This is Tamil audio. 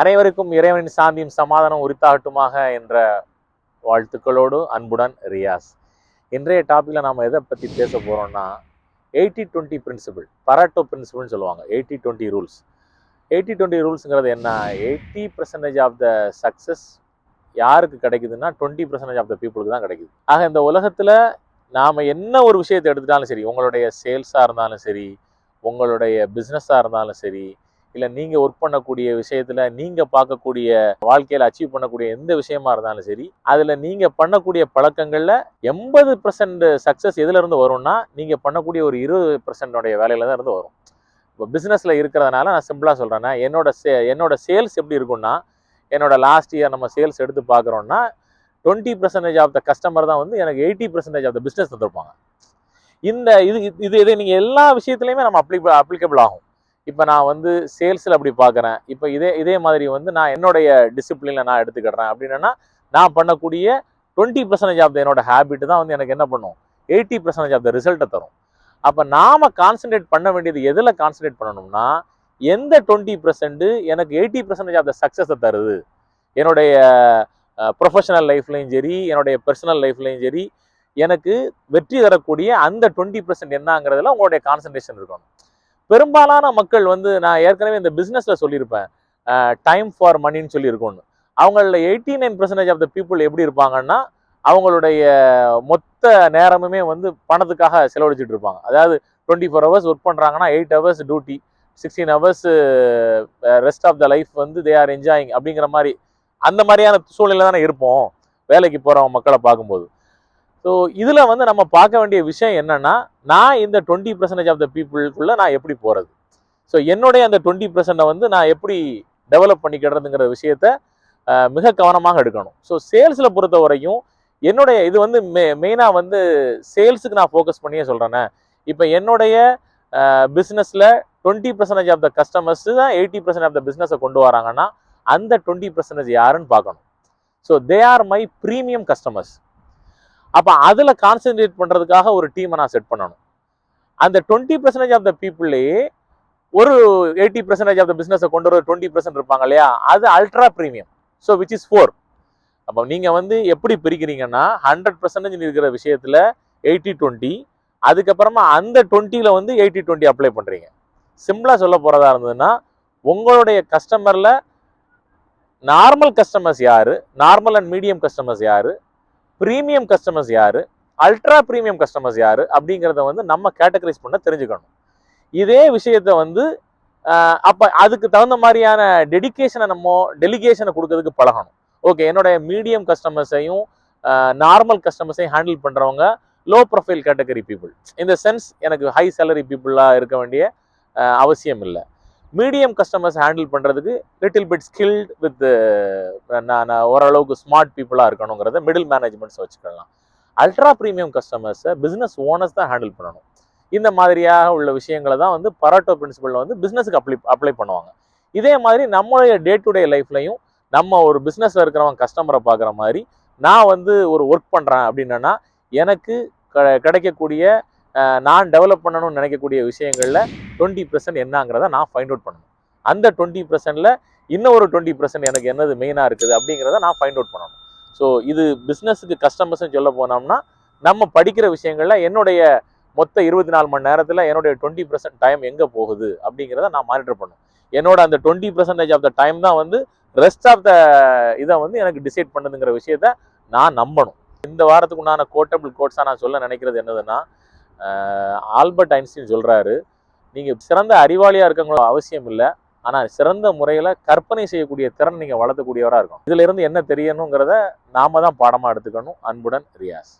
அனைவருக்கும் இறைவனின் சாந்தியும் சமாதானம் உரித்தாகட்டுமாக என்ற வாழ்த்துக்களோடு அன்புடன் ரியாஸ். இன்றைய டாப்பிக்கில் நாம் எதை பற்றி பேச போகிறோம்னா எயிட்டி டுவெண்ட்டி பிரின்சிபிள் பராட்டோ பிரின்சிபிள்னு சொல்லுவாங்க eighty twenty rules eighty twenty ரூல்ஸுங்கிறது என்ன? Eighty percentage of the success யாருக்கு கிடைக்குதுன்னா டுவெண்ட்டி பர்சன்டேஜ் ஆஃப் த பீப்புளுக்கு தான் கிடைக்குது. ஆக இந்த உலகத்தில் நாம் என்ன ஒரு விஷயத்தை எடுத்துட்டாலும் சரி உங்களுடைய சேல்ஸாக இருந்தாலும் சரி உங்களுடைய பிஸ்னஸாக இருந்தாலும் சரி இல்லை நீங்கள் ஒர்க் பண்ணக்கூடிய விஷயத்தில் நீங்கள் பார்க்கக்கூடிய வாழ்க்கையில் அச்சீவ் பண்ணக்கூடிய எந்த விஷயமா இருந்தாலும் சரி அதில் நீங்கள் பண்ணக்கூடிய பழக்கங்களில் எண்பது பர்சன்ட் சக்ஸஸ் எதுலேருந்து வரும்னா நீங்கள் பண்ணக்கூடிய ஒரு இருபது பர்சன்டோடைய வேலையில தான் இருந்து வரும். இப்போ பிஸ்னஸில் இருக்கிறதுனால நான் சிம்பிளாக சொல்கிறேன்னா என்னோட சே என்னோட சேல்ஸ் எப்படி இருக்கும்னா என்னோட லாஸ்ட் இயர் நம்ம சேல்ஸ் எடுத்து பார்க்குறோன்னா twenty percentage of the customer தான் வந்து எனக்கு eighty percentage of the business தந்திருப்பாங்க. இந்த இது இது- இதை நீங்கள் எல்லா விஷயத்துலையுமே நம்ம அப்ளிக் அப்ளிகபிள் ஆகும். இப்போ நான் வந்து சேல்ஸில் அப்படி பார்க்குறேன் இப்போ இதே இதே மாதிரி வந்து நான் என்னுடைய டிசிப்ளினில் நான் எடுத்துக்கிடுறேன். அப்படின்னா நான் பண்ணக்கூடிய டுவெண்ட்டி பர்சன்டேஜ் ஆஃப் த என்னோட ஹேபிட் தான் வந்து எனக்கு என்ன பண்ணும்? எயிட்டி பர்சன்டேஜ் ஆஃப் த ரிசல்ட்டை தரும். அப்போ நாம் கான்சென்ட்ரேட் பண்ண வேண்டியது எதில் கான்சென்ட்ரேட் பண்ணணும்னா எந்த டுவெண்ட்டி பர்சன்ட் எனக்கு எயிட்டி பர்சன்டேஜ் ஆஃப் த சக்ஸஸை தருது? என்னுடைய ப்ரொஃபஷனல் லைஃப்லையும் சரி என்னுடைய பர்சனல் லைஃப்லையும் சரி எனக்கு வெற்றி தரக்கூடிய அந்த டுவெண்ட்டி பர்சன்ட் என்னங்கிறதுல உங்களுடைய கான்சன்ட்ரேஷன் இருக்கணும். பெரும்பாலான மக்கள் வந்து நான் ஏற்கனவே இந்த பிஸ்னஸில் சொல்லியிருப்பேன். டைம் ஃபார் மணின்னு சொல்லியிருக்கோன்னு அவங்கள eighty nine percentage of the people எப்படி இருப்பாங்கன்னா அவங்களுடைய மொத்த நேரமுமே வந்து பணத்துக்காக செலவழிச்சிட்டு இருப்பாங்க. அதாவது டுவெண்ட்டி ஃபோர் ஹவர்ஸ் ஒர்க் பண்ணுறாங்கன்னா eight hours duty sixteen hours rest of the life வந்து தே ஆர் என்ஜாயிங் அப்படிங்கிற மாதிரி அந்த மாதிரியான சூழ்நிலை தானே இருப்போம். வேலைக்கு போகிறவங்க மக்களை பார்க்கும்போது. ஸோ இதில் வந்து நம்ம பார்க்க வேண்டிய விஷயம் என்னன்னா நான் இந்த டுவெண்ட்டி பர்சன்டேஜ் ஆஃப் த பீப்புளுக்குள்ளே நான் எப்படி போகிறது ஸோ என்னுடைய அந்த டுவெண்ட்டி பர்சன்ட்டை வந்து நான் எப்படி டெவலப் பண்ணிக்கிறதுங்கிற விஷயத்த மிக கவனமாக எடுக்கணும். ஸோ சேல்ஸில் பொறுத்த வரைக்கும் என்னுடைய இது வந்து மெ மெயினாக வந்து சேல்ஸுக்கு நான் ஃபோக்கஸ் பண்ணியே சொல்கிறேன்னே இப்போ என்னுடைய பிஸ்னஸில் twenty percentage of the customers தான் எயிட்டி பர்சன்ட் ஆஃப் த பிஸ்னஸை கொண்டு வராங்கன்னா அந்த டுவெண்ட்டி பர்சன்டேஜ் யாருன்னு பார்க்கணும். So they are my premium customers அப்போ அதில் கான்சென்ட்ரேட் பண்ணுறதுக்காக ஒரு டீமை நான் செட் பண்ணணும். அந்த டுவெண்ட்டி பர்சன்டேஜ் ஆஃப் த பீப்புள்லேயே ஒரு எயிட்டி பர்சன்டேஜ் ஆஃப் த பிஸ்னஸை கொண்டு வர டுவெண்ட்டி பர்சன்ட் இருப்பாங்க இல்லையா? அது ultra premium so which is for அப்போ நீங்கள் வந்து எப்படி பிரிக்கிறீங்கன்னா ஹண்ட்ரட் பர்சன்டேஜ் இருக்கிற விஷயத்தில் எயிட்டி டுவெண்ட்டி அதுக்கப்புறமா அந்த டுவெண்ட்டியில் வந்து எயிட்டி டுவெண்ட்டி அப்ளை பண்ணுறீங்க சிம்பிளாக சொல்ல போகிறதா இருந்ததுன்னா உங்களுடைய கஸ்டமரில் நார்மல் கஸ்டமர்ஸ் யார்? நார்மல் அண்ட் மீடியம் கஸ்டமர்ஸ் யார்? ப்ரீமியம் கஸ்டமர்ஸ் யார்? அல்ட்ரா ப்ரீமியம் கஸ்டமர்ஸ் யார்? அப்படிங்கிறத வந்து நம்ம கேட்டகரைஸ் பண்ண தெரிஞ்சுக்கணும். இதே விஷயத்த வந்து அப்போ அதுக்கு தகுந்த மாதிரியான டெடிகேஷனை நம்ம டெலிகேஷனை கொடுக்கறதுக்கு பழகணும். ஓகே என்னோட மீடியம் கஸ்டமர்ஸையும் நார்மல் கஸ்டமர்ஸையும் ஹேண்டில் பண்ணுறவங்க லோ ப்ரொஃபைல் கேட்டகரி பீப்புள் இந்த சென்ஸ் எனக்கு ஹை சேலரி பீப்புளாக இருக்க வேண்டிய அவசியம் இல்லை. மீடியம் கஸ்டமர்ஸ் ஹேண்டில் பண்ணுறதுக்கு லிட்டில் பிட் ஸ்கில்ட் வித் நான் ஓரளவுக்கு ஸ்மார்ட் பீப்புளாக இருக்கணுங்கிறத மிடில் மேனேஜ்மெண்ட்ஸ் வச்சுக்கலாம். அல்ட்ரா ப்ரீமியம் கஸ்டமர்ஸை பிஸ்னஸ் ஓனர்ஸ் தான் ஹேண்டில் பண்ணணும். இந்த மாதிரியாக உள்ள விஷயங்களை தான் வந்து பராட்டோ பிரின்சிபலில் வந்து பிஸ்னஸுக்கு அப்ளை அப்ளை பண்ணுவாங்க. இதே மாதிரி நம்மளுடைய டே டு டே லைஃப்லையும் நம்ம ஒரு பிஸ்னஸில் இருக்கிறவங்க கஸ்டமரை பார்க்குற மாதிரி நான் வந்து ஒரு ஒர்க் பண்ணுறேன் அப்படின்னா எனக்கு க- கிடைக்கக்கூடிய நான் டெவலப் பண்ணணும்னு நினைக்கக்கூடிய விஷயங்களில் டுவெண்ட்டி பர்சன்ட் என்னங்கிறத நான் ஃபைண்ட் அவுட் பண்ணணும். அந்த டுவெண்ட்டி பர்சன்டில் இன்னும் ஒரு டுவெண்ட்டி பர்சன்ட் எனக்கு என்னது மெயினாக இருக்குது அப்படிங்கிறத நான் ஃபைண்ட் அவுட் பண்ணணும். ஸோ இது பிஸ்னஸுக்கு கஸ்டமர்ஸ்னு சொல்ல போனோம்னா நம்ம படிக்கிற விஷயங்களில் என்னுடைய மொத்த இருபத்தி நாலு மணி நேரத்தில் என்னுடைய டுவெண்ட்டி பர்சன்ட் டைம் எங்கே போகுது அப்படிங்கிறத நான் மானிட்டர் பண்ணணும். என்னோட அந்த twenty percentage of the time தான் வந்து ரெஸ்ட் ஆஃப் த இதை வந்து எனக்கு டிசைட் பண்ணுதுங்கிற விஷயத்த நான் நம்பணும். இந்த வாரத்துக்கு உண்டான கோட்டபிள் கோட்ஸாக நான் சொல்ல நினைக்கிறது என்னதுன்னா ஆல்பர்ட் ஐன்ஸ்டீன் சொல்கிறாரு நீங்கள் சிறந்த அறிவாளியாக இருக்கவங்களோ அவசியம் இல்லை. ஆனால் சிறந்த முறையில் கற்பனை செய்யக்கூடிய திறன் நீங்கள் வளர்த்தக்கூடியவராக இருக்கும் இதிலிருந்து என்ன தெரியணுங்கிறத நாம தான் பாடமாக எடுத்துக்கணும். அன்புடன் ரியாஸ்.